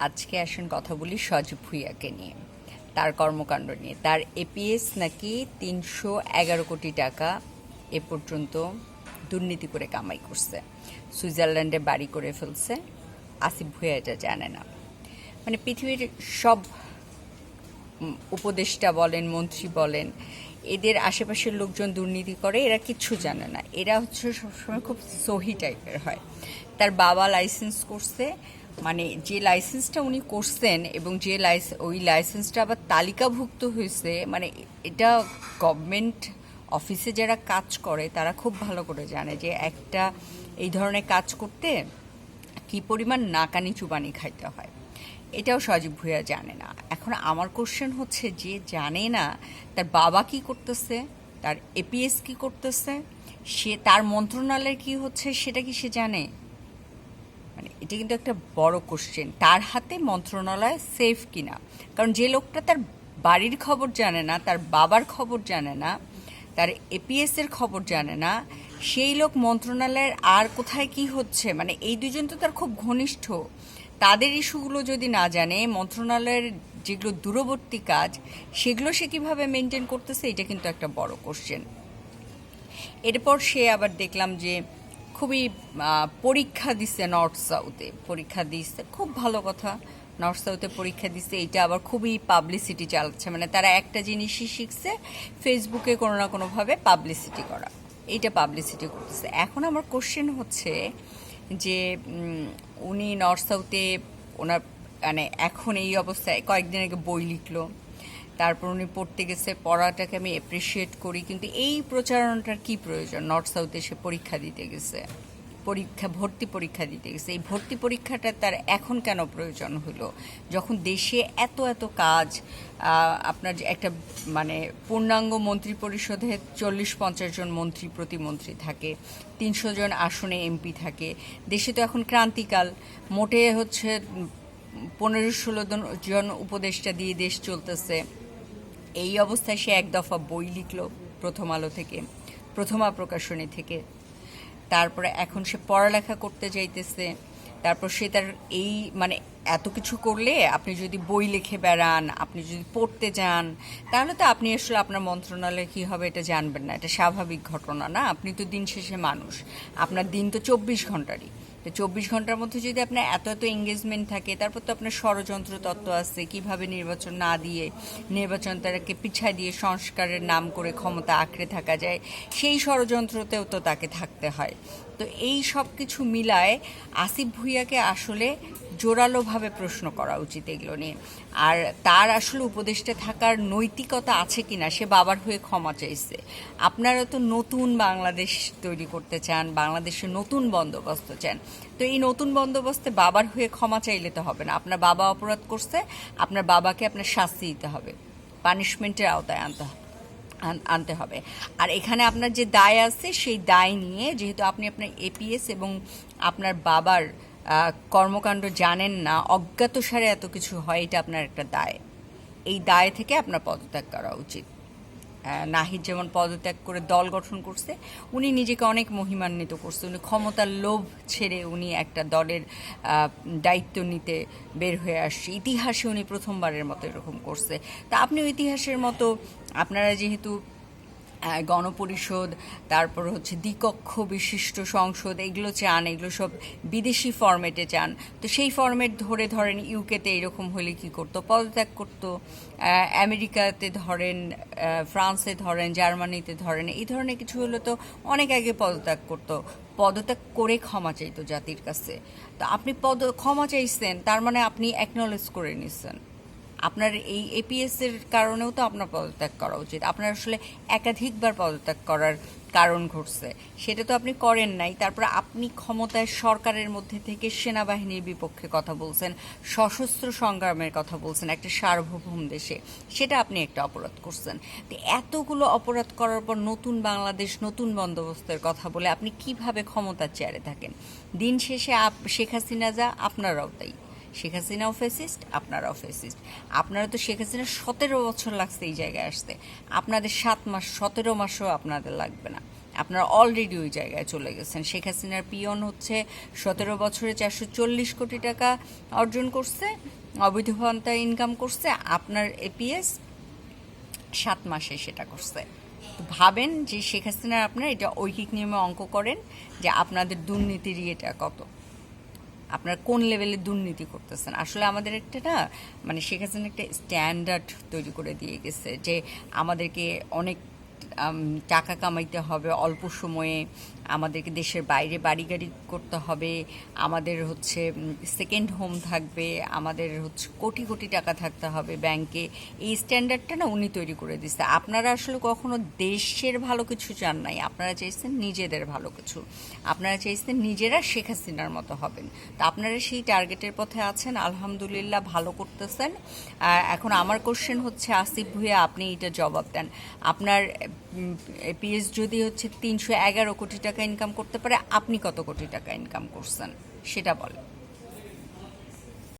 আজকে আসুন কথা বলি সজীব ভুইয়াকে নিয়ে। তার কর্মকাণ্ড নিয়ে। তার এপিএস নাকি তিনশো এগারো কোটি টাকা এ পর্যন্ত দুর্নীতি করে কামাই করছে। সুইজারল্যান্ডে বাড়ি করে ফেলছে। আসিফ ভুইয়া এটা জানে না। মানে পৃথিবীর সব উপদেষ্টা বলেন, মন্ত্রী বলেন, এদের আশেপাশের লোকজন দুর্নীতি করে, এরা কিচ্ছু জানে না। এরা হচ্ছে সবসময় খুব সহি টাইপের হয়। তার বাবা লাইসেন্স করছে মানে যে লাইসেন্সটা উনি করছেন এবং যে লাইস ওই লাইসেন্সটা আবার তালিকাভুক্ত হয়েছে মানে এটা গভর্নমেন্ট অফিসে যারা কাজ করে, তারা খুব ভালো করে জানে যে একটা এই ধরনের কাজ করতে কি পরিমাণ নাকানি চুবানি খাইতে হয়। এটাও সজীব ভুইয়া জানে না। এখন আমার কোশ্চেন হচ্ছে যে জানে না, তার বাবা কি করতেছে, তার এপিএস কি করতেছে, সে তার মন্ত্রণালয়ের কি হচ্ছে, সেটা কি সে জানে? এটা কিন্তু একটা বড় কোশ্চেন তার হাতে মন্ত্রণালয় সেফ কিনা? কারণ যে লোকটা তার বাড়ির খবর জানে না, তার বাবার খবর জানে না, তার এপিএস এর খবর জানে না, সেই লোক মন্ত্রণালয়ের আর কোথায় কি হচ্ছে? মানে এই দুজন তো তার খুব ঘনিষ্ঠ। তাদের ইস্যুগুলো যদি না জানে, মন্ত্রণালয়ের যেগুলো দূরবর্তী কাজ, সেগুলো সে কীভাবে মেনটেন করতেছে? এটা কিন্তু একটা বড় কোশ্চেন এরপর সে আবার দেখলাম যে খুবই পরীক্ষা দিচ্ছে নর্থ সাউথে পরীক্ষা দিচ্ছে খুব ভালো কথা। নর্থ সাউথে পরীক্ষা দিচ্ছে এটা আবার খুবই পাবলিসিটি চালাচ্ছে। মানে তারা একটা জিনিসই শিখছে ফেসবুকে কোনো না কোনোভাবে পাবলিসিটি করা। এইটা পাবলিসিটি করতেছে। এখন আমার কোশ্চেন হচ্ছে যে উনি নর্থ সাউথে ওনার মানে এখন এই অবস্থায় কয়েকদিন আগে বই লিখলো। তারপর উনি পড়তে গেছে, পড়াটাকে আমি অ্যাপ্রিসিয়েট করি। কিন্তু এই প্রচারণাটার কি প্রয়োজন? নর্থ সাউথে সে পরীক্ষা দিতে গেছে। পরীক্ষা, ভর্তি পরীক্ষা দিতে গেছে। এই ভর্তি পরীক্ষাটা তার এখন কেন প্রয়োজন হলো? যখন দেশে এত এত কাজ আপনার একটা মানে পূর্ণাঙ্গ মন্ত্রী পরিষদে চল্লিশ, পঞ্চাশ জন মন্ত্রী, প্রতিমন্ত্রী থাকে, তিনশো জন আসনে এমপি থাকে। দেশে তো এখন ক্রান্তিকাল। মোটে হচ্ছে পনেরো, ষোলো জন জন উপদেষ্টা দিয়ে দেশ চলতেছে। এই অবস্থায় সে এক দফা বই লিখল প্রথম আলো থেকে, প্রথমা প্রকাশনী থেকে। তারপরে এখন সে পড়ালেখা করতে যাইতেছে। তারপর সে তার এই মানে এত কিছু করলে আপনি যদি বই লিখে বেড়ান, আপনি যদি পড়তে যান, তাহলে তো আপনি আসলে আপনার মন্ত্রণালয়ে কী হবে এটা জানবেন না। এটা স্বাভাবিক ঘটনা না। আপনি তো দিন শেষে মানুষ। আপনার দিন তো চব্বিশ ঘন্টারই। চব্বিশ ঘণ্টার মধ্যে যদি আপনার এত এত এঙ্গেজমেন্ট থাকে, তারপর তো আপনার ষড়যন্ত্র তত্ত্ব আছে, কীভাবে নির্বাচন না দিয়ে নির্বাচন তারাকে পিছায় দিয়ে সংস্কারের নাম করে ক্ষমতা আঁকড়ে থাকা যায়, সেই ষড়যন্ত্রতেও তো তাকে থাকতে হয়। তো এই সব কিছু মিলায় আসিফ ভুইয়াকে আসলে জোরালোভাবে প্রশ্ন করা উচিত এগুলো নিয়ে। আর তার আসলে উপদেশটা থাকার নৈতিকতা আছে কিনা সে বাবার হয়ে ক্ষমা চাইছে। আপনারা তো নতুন বাংলাদেশ তৈরি করতে চান, বাংলাদেশে নতুন বন্দোবস্ত চান। তো এই নতুন বন্দোবস্তে বাবার হয়ে ক্ষমা চাইলে তো হবে না। আপনার বাবা অপরাধ করছে, আপনার বাবাকে আপনার শাস্তি দিতে হবে। পানিশমেন্টের আওতায় আনতে হবে। আনতে হবে। আর এখানে আপনার যে দায় আছে, সেই দায় নিয়ে যেহেতু আপনি আপনার এপিএস এবং আপনার বাবার কর্মকাণ্ড জানেন না অজ্ঞাতসারে এত কিছু হয়, এটা আপনার একটা দায়। এই দায় থেকে আপনার পদত্যাগ করা উচিত। নাহিদ যেমন পদত্যাগ করে দল গঠন করছে, উনি নিজেকে অনেক মহিমান্বিত করছে। উনি ক্ষমতার লোভ ছেড়ে উনি একটা দলের দায়িত্ব নিতে বের হয়ে আসছে। ইতিহাসে উনি প্রথমবারের মতো এরকম করছে। তা আপনিও ইতিহাসের মতো, আপনারা যেহেতু গণপরিষদ, তারপর হচ্ছে দ্বিকক্ষ বিশিষ্ট সংসদ, এগুলো চান, এগুলো সব বিদেশি ফরম্যাটে চান। তো সেই ফরম্যাট ধরে ধরেন ইউকেতে এরকম হলে কি করতো? পদত্যাগ করতো। আমেরিকাতে ধরেন ফ্রান্সে ধরেন, জার্মানিতে ধরেন, এই ধরনের কিছু হলে তো অনেক আগে পদত্যাগ করতো। পদত্যাগ করে ক্ষমা চাইতো জাতির কাছে। তো আপনি পদ, ক্ষমা চাইছেন, তার মানে আপনি অ্যাকনলেজ করে নিচ্ছেন আপনার এই এপিএস এর কারণেও তো আপনার পদত্যাগ করা উচিত। আপনার আসলে একাধিকবার পদত্যাগ করার কারণ ঘটছে। সেটা তো আপনি করেন নাই। তারপর আপনি ক্ষমতায় সরকারের মধ্যে থেকে সেনাবাহিনীর বিপক্ষে কথা বলছেন, সশস্ত্র সংগ্রামের কথা বলছেন একটা সার্বভৌম দেশে। সেটা আপনি একটা অপরাধ করছেন। তো এতগুলো অপরাধ করার পর নতুন বাংলাদেশ, নতুন বন্দোবস্তের কথা বলে আপনি কীভাবে ক্ষমতার চেয়ারে থাকেন? দিন শেষে শেখ হাসিনা যা, আপনারাও তাই। শেখ হাসিনাও ফেসিস্ট আপনারাও ফেসিস্ট আপনারা তো শেখ হাসিনা সতেরো বছর লাগছে এই জায়গায় আসতে। আপনাদের সাত মাস, সতেরো মাসও আপনাদের লাগবে না। আপনারা অলরেডি ওই জায়গায় চলে গেছেন। শেখ হাসিনার পিয়ন হচ্ছে সতেরো বছরে চারশো চল্লিশ কোটি টাকা অর্জন করছে, অবৈধ ভান্তা ইনকাম করছে। আপনার এপিএস সাত মাসে সেটা করছে। ভাবেন যে শেখ হাসিনার আপনার এটা ঐকিক নিয়মে অঙ্ক করেন যে আপনাদের দুর্নীতির ইয়েটা কত। আপনারা কোন লেভেলে দুর্নীতি করতেছেন? আসলে আমাদের একটা না মানে শেখ হাসিনা একটা স্ট্যান্ডার্ড তৈরি করে দিয়ে গেছে যে আমাদেরকে অনেক টাকা কামাইতে হবে, অল্প সময়ে আমাদেরকে দেশের বাইরে বাড়ি গাড়ি করতে হবে, আমাদের হচ্ছে সেকেন্ড হোম থাকবে, আমাদের হচ্ছে কোটি কোটি টাকা থাকতে হবে ব্যাংকে এই স্ট্যান্ডার্ডটা না উনি তৈরি করে দিচ্ছে আপনারা আসলে কখনো দেশের ভালো কিছু চান নাই। আপনারা চাইছেন নিজেদের ভালো কিছু। আপনারা চাইছেন নিজেরা শেখ হাসিনার মতো হবেন। তা আপনারা সেই টার্গেটের পথে আছেন, আলহামদুলিল্লাহ ভালো করতেছেন। এখন আমার কোশ্চেন হচ্ছে, আসিফ ভুইয়া, আপনি এটা জবাব দেন। আপনার পিএস যদি হচ্ছে তিনশো এগারো কোটি টাকা ইনকাম করতে পারে, আপনি কত কোটি টাকা ইনকাম করছেন? সেটা বলেন।